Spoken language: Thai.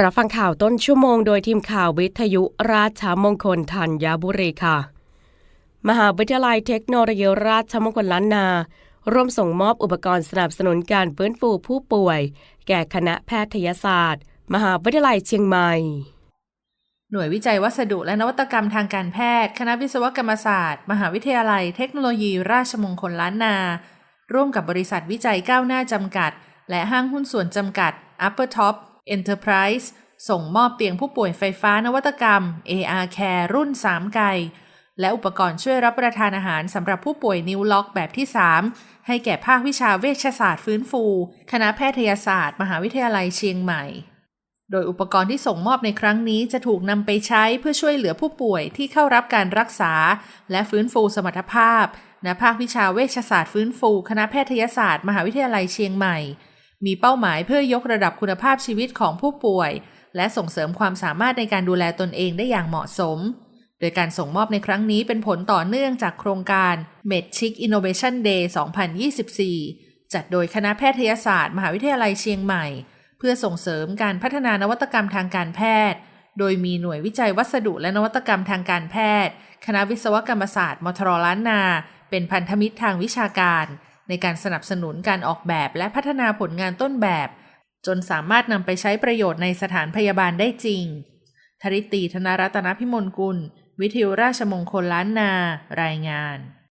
รับฟังข่าวต้นชั่วโมงโดยทีมข่าววิทยุราชมงคลธัญบุรีค่ะ มหาวิทยาลัยเทคโนโลยีราชมงคลล้านนา ร่วมส่งมอบอุปกรณ์สนับสนุนการฟื้นฟูผู้ป่วย แก่คณะแพทยศาสตร์ มหาวิทยาลัยเชียงใหม่ หน่วยวิจัยวัสดุและนวัตกรรมทางการแพทย์ คณะวิศวกรรมศาสตร์ มหาวิทยาลัยเทคโนโลยีราชมงคลล้านนา ร่วมกับบริษัทวิจัยก้าวหน้าจำกัด และห้างหุ้นส่วนจำกัด Upper Top Enterprise ส่งมอบเตียงผู้ป่วยไฟฟ้านวัตกรรม AR Care รุ่น 3 ไกลและอุปกรณ์ช่วยรับประทานอาหารสำหรับผู้ป่วยนิวล็อกแบบที่ 3 ให้แก่ภาควิชาเวชศาสตร์ฟื้นฟู คณะแพทยศาสตร์ มหาวิทยาลัยเชียงใหม่ โดยอุปกรณ์ที่ส่งมอบในครั้งนี้จะถูกนำไปใช้เพื่อช่วยเหลือผู้ป่วยที่เข้ารับการรักษา และฟื้นฟูสมรรถภาพณภาควิชาเวชศาสตร์ฟื้นฟู คณะแพทยศาสตร์ มหาวิทยาลัยเชียงใหม่ มีเป้าหมายเพื่อยกระดับคุณภาพชีวิตของผู้ป่วย และส่งเสริมความสามารถในการดูแลตนเองได้อย่างเหมาะสม โดยการส่งมอบในครั้งนี้เป็นผลต่อเนื่องจากโครงการ MedChic Innovation Day 2024 จัดโดยคณะแพทยศาสตร์ มหาวิทยาลัยเชียงใหม่ เพื่อส่งเสริมการพัฒนานวัตกรรมทางการแพทย์ โดยมีหน่วยวิจัยวัสดุและนวัตกรรมทางการแพทย์ คณะวิศวกรรมศาสตร์มทรล้านนา เป็นพันธมิตรทางวิชาการ ในการสนับสนุนการออกแบบและพัฒนาผลงานต้นแบบ จนสามารถนำไปใช้ประโยชน์ในสถานพยาบาลได้จริง ธริตีธนรัตนพิมลกุล วิทยุราชมงคลล้านนา รายงาน